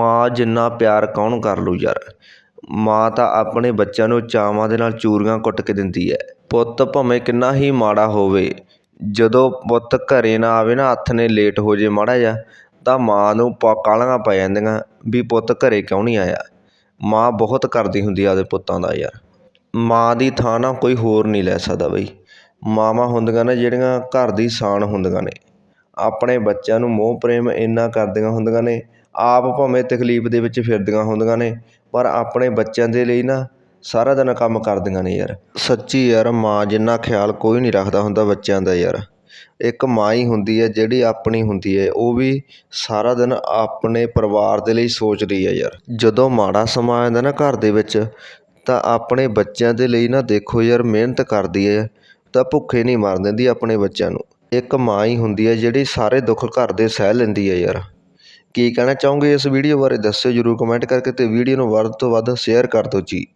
ਮਾਂ ਜਿੰਨਾ ਪਿਆਰ ਕੌਣ ਕਰ ਲੂ ਯਾਰ? ਮਾਂ ਤਾਂ ਆਪਣੇ ਬੱਚਿਆਂ ਨੂੰ ਚਾਵਾਂ ਦੇ ਨਾਲ ਚੂਰੀਆਂ ਕੁੱਟ ਕੇ ਦਿੰਦੀ ਹੈ ਪੁੱਤ ਭਾਵੇਂ ਕਿੰਨਾ ਹੀ ਮਾੜਾ ਹੋਵੇ, ਜਦੋਂ ਪੁੱਤ ਘਰੇ ਨਾ ਆਵੇ ਨਾ, ਹੱਥ ਨੇ ਲੇਟ ਹੋ ਜੇ ਮਾੜਾ ਜਿਹਾ, ਤਾਂ ਮਾਂ ਨੂੰ ਪ ਕਾਹਲੀਆਂ ਪੈ ਜਾਂਦੀਆਂ ਵੀ ਪੁੱਤ ਘਰੇ ਕਿਉਂ ਨਹੀਂ ਆਇਆ? ਮਾਂ ਬਹੁਤ ਕਰਦੀ ਹੁੰਦੀ ਆ ਆਪਦੇ ਪੁੱਤਾਂ ਦਾ ਯਾਰ। ਮਾਂ ਦੀ ਥਾਂ ਨਾ ਕੋਈ ਹੋਰ ਨਹੀਂ ਲੈ ਸਕਦਾ ਬਈ। ਮਾਵਾਂ ਹੁੰਦੀਆਂ ਨੇ ਜਿਹੜੀਆਂ ਘਰ ਦੀ ਸ਼ਾਨ ਹੁੰਦੀਆਂ ਨੇ। ਆਪਣੇ ਬੱਚਿਆਂ ਨੂੰ ਮੋਹ ਪ੍ਰੇਮ ਇੰਨਾ ਕਰਦੀਆਂ ਹੁੰਦੀਆਂ ਨੇ ਆਪ ਭਾਵੇਂ ਤਕਲੀਫ ਦੇ ਵਿੱਚ ਫਿਰਦੀਆਂ ਹੁੰਦੀਆਂ ਨੇ, ਪਰ ਆਪਣੇ ਬੱਚਿਆਂ ਦੇ ਲਈ ਨਾ ਸਾਰਾ ਦਿਨ ਕੰਮ ਕਰਦੀਆਂ ਨੇ ਯਾਰ। ਸੱਚੀ ਯਾਰ, ਮਾਂ ਜਿੰਨਾ ਖਿਆਲ ਕੋਈ ਨਹੀਂ ਰੱਖਦਾ ਹੁੰਦਾ ਬੱਚਿਆਂ ਦਾ ਯਾਰ। ਇੱਕ ਮਾਂ ਹੀ ਹੁੰਦੀ ਹੈ, ਜਿਹੜੀ ਆਪਣੀ ਹੁੰਦੀ ਹੈ। ਉਹ ਵੀ ਸਾਰਾ ਦਿਨ ਆਪਣੇ ਪਰਿਵਾਰ ਦੇ ਲਈ ਸੋਚਦੀ ਹੈ ਯਾਰ। ਜਦੋਂ ਮਾੜਾ ਸਮਾਂ ਆਉਂਦਾ ਨਾ ਘਰ ਦੇ ਵਿੱਚ, ਤਾਂ ਆਪਣੇ ਬੱਚਿਆਂ ਦੇ ਲਈ ਨਾ ਦੇਖੋ ਯਾਰ, ਮਿਹਨਤ ਕਰਦੀ ਹੈ, ਤਾਂ ਭੁੱਖੇ ਨਹੀਂ ਮਰਨ ਦਿੰਦੀ ਆਪਣੇ ਬੱਚਿਆਂ ਨੂੰ। ਇੱਕ ਮਾਂ ਹੀ ਹੁੰਦੀ ਹੈ, ਜਿਹੜੀ ਸਾਰੇ ਦੁੱਖ ਘਰ ਦੇ ਸਹਿ ਲੈਂਦੀ ਹੈ ਯਾਰ। ਕੀ ਕਹਿਣਾ ਚਾਹੋਗੇ ਇਸ ਵੀਡੀਓ ਬਾਰੇ ਦੱਸਿਓ ਜਰੂਰ ਕਮੈਂਟ ਕਰਕੇ ਅਤੇ ਵੀਡੀਓ ਨੂੰ ਵੱਧ ਤੋਂ ਵੱਧ ਸ਼ੇਅਰ ਕਰ ਦਿਓ ਜੀ।